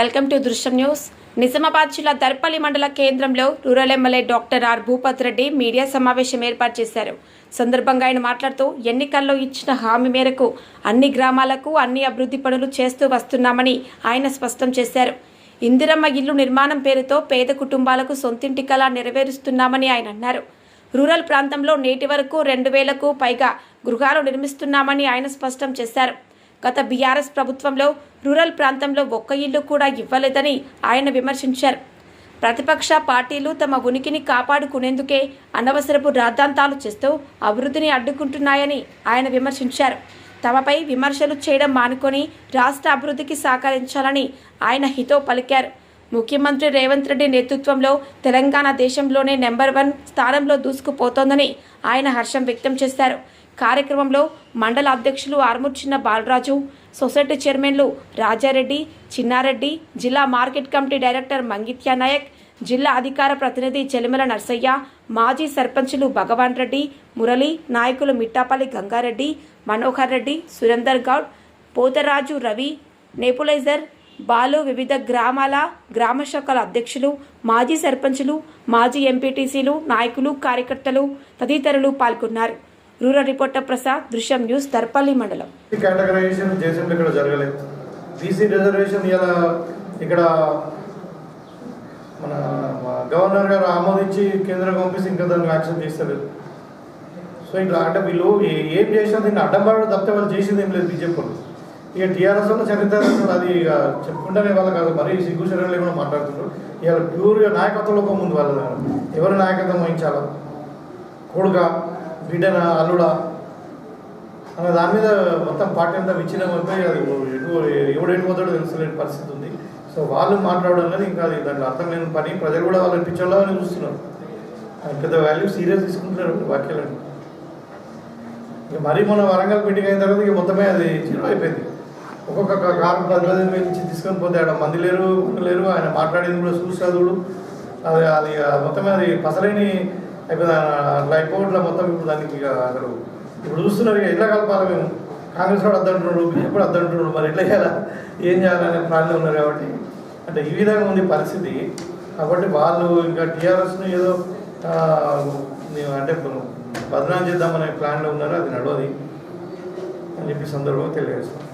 Welcome to Drishyam news. Nizamabad జిల్లా దర్పల్లి మండల కేంద్రంలో rural MLA doctor R. Bhupath Reddy media సమావేశం ఏర్పాటు చేశారు. సందర్భంగా ఆయన మాట్లాడుతూ ఎన్నికల్లో ఇచ్చిన హామీ మేరకు అన్ని గ్రామాలకు అన్ని అభివృద్ధి పనులు చేస్తూ వస్తున్నామని ఆయన స్పష్టం చేశారు. ఇందిరమ్మ ఇల్లు నిర్మాణం పేరుతో పేద కుటుంబాలకు సొంతింటి కళ నెరవేరుస్తున్నామని ఆయన అన్నారు. రూరల్ ప్రాంతంలో నేటి వరకు రెండు వేలకు పైగా గృహాలు నిర్మిస్తున్నామని ఆయన స్పష్టం చేశారు. గత బీఆర్ఎస్ ప్రభుత్వంలో రూరల్ ప్రాంతంలో ఒక్క ఇల్లు కూడా ఇవ్వలేదని ఆయన విమర్శించారు. ప్రతిపక్ష పార్టీలు తమ ఉనికిని కాపాడుకునేందుకే అనవసరపు రాద్ధాంతాలు చేస్తూ అభివృద్ధిని అడ్డుకుంటున్నాయని ఆయన విమర్శించారు. తమపై విమర్శలు చేయడం మానుకొని రాష్ట్ర అభివృద్ధికి సహకరించాలని ఆయన హితో పలికారు. ముఖ్యమంత్రి రేవంత్ రెడ్డి నేతృత్వంలో తెలంగాణ దేశంలోనే నెంబర్ వన్ స్థానంలో దూసుకుపోతోందని ఆయన హర్షం వ్యక్తం చేశారు. కార్యక్రమంలో మండల అధ్యక్షులు ఆర్ముర్చిన బాలరాజు సొసైటీ చైర్మన్లు రాజారెడ్డి చిన్నారెడ్డి జిల్లా market committee director Mangitya Naik జిల్లా అధికార ప్రతినిధి చెలిమల నర్సయ్య మాజీ సర్పంచులు భగవాన్ రెడ్డి మురళి నాయకులు మిట్టాపల్లి గంగారెడ్డి మనోహర్ రెడ్డి సురేందర్ గౌడ్ పోతరాజు రవి నేపులైజర్ బాలు వివిధ గ్రామాల గ్రామ శాఖల అధ్యక్షులు మాజీ సర్పంచులు మాజీ ఎంపీటీసీలు నాయకులు కార్యకర్తలు తదితరులు పాల్గొన్నారు. రూరల్ రిపోర్టర్ ప్రసాద్ దృశ్యం న్యూస్ దర్పల్లి మండలం. కేటగరైజేషన్ ఇక్కడ జరగలేదు. బీసీ రిజర్వేషన్ ఇలా ఇక్కడ మన గవర్నర్ గారు ఆమోదించి కేంద్రం పంపిస్తే ఇంకా దాన్ని యాక్షన్ చేస్తలేదు సో ఇట్లా అంటే వీళ్ళు ఏం చేసినా దీన్ని అడ్డం పడడం తప్పితే వాళ్ళు చేసింది ఏం లేదు బీజేపీ వాళ్ళు. ఇక టీఆర్ఎస్ వల్ల చరిత్ర అది ఇక చెప్పుకుంటేనే వాళ్ళు కాదు మరీ సిగ్గు కూడా లేకుండా మాట్లాడుతున్నారు. ఇవాళ ప్యూర్గా నాయకత్వ లోపం ఉంది వాళ్ళ ఎవరు నాయకత్వం వహించాలో? కొడుక? బిడ్డన అల్లుడా అనే దాని మీద మొత్తం పార్టీ అంతా విచ్ఛిన్నం అయిపోయి అది ఎటు ఎవడు వెళ్ళిపోతాడో తెలుసులేని పరిస్థితి ఉంది. సో వాళ్ళు మాట్లాడడం అనేది ఇంకా అది దాంట్లో అర్థం లేని పని. ప్రజలు కూడా వాళ్ళని పిచ్చోళ్ళని చూస్తున్నారు. పెద్ద వాల్యూ సీరియస్ తీసుకుంటున్నారు వాక్యాలను. ఇక మరీ మన వరంగల్ మీటింగ్ అయిన తర్వాత ఇక మొత్తమే అది జీరో అయిపోయింది. ఒక్కొక్క కారు పది పదిహేను తీసుకొని పోతే ఆడ మంది లేరు లేరు ఆయన మాట్లాడేది కూడా చూసాదుడు అది అది మొత్తమే అది పసలేని అయిపోయింది అట్లా మొత్తం ఇప్పుడు దానికి ఇక అసలు ఇప్పుడు చూస్తున్నారు ఇక ఎట్లా కలపాలి మేము. కాంగ్రెస్ కూడా అద్దంటున్నాడు బీజేపీ కూడా అద్దంటున్నాడు మరి ఎట్లా చేయాలా? ఏం చేయాలనే ప్లాన్లో ఉన్నారు కాబట్టి. అంటే ఈ విధంగా ఉంది పరిస్థితి. కాబట్టి వాళ్ళు ఇంకా టీఆర్ఎస్ను ఏదో అంటే బదనాం చేద్దామనే ప్లాన్లో ఉన్నారు అది నడవది అని చెప్పి సందర్భంగా తెలియజేస్తాం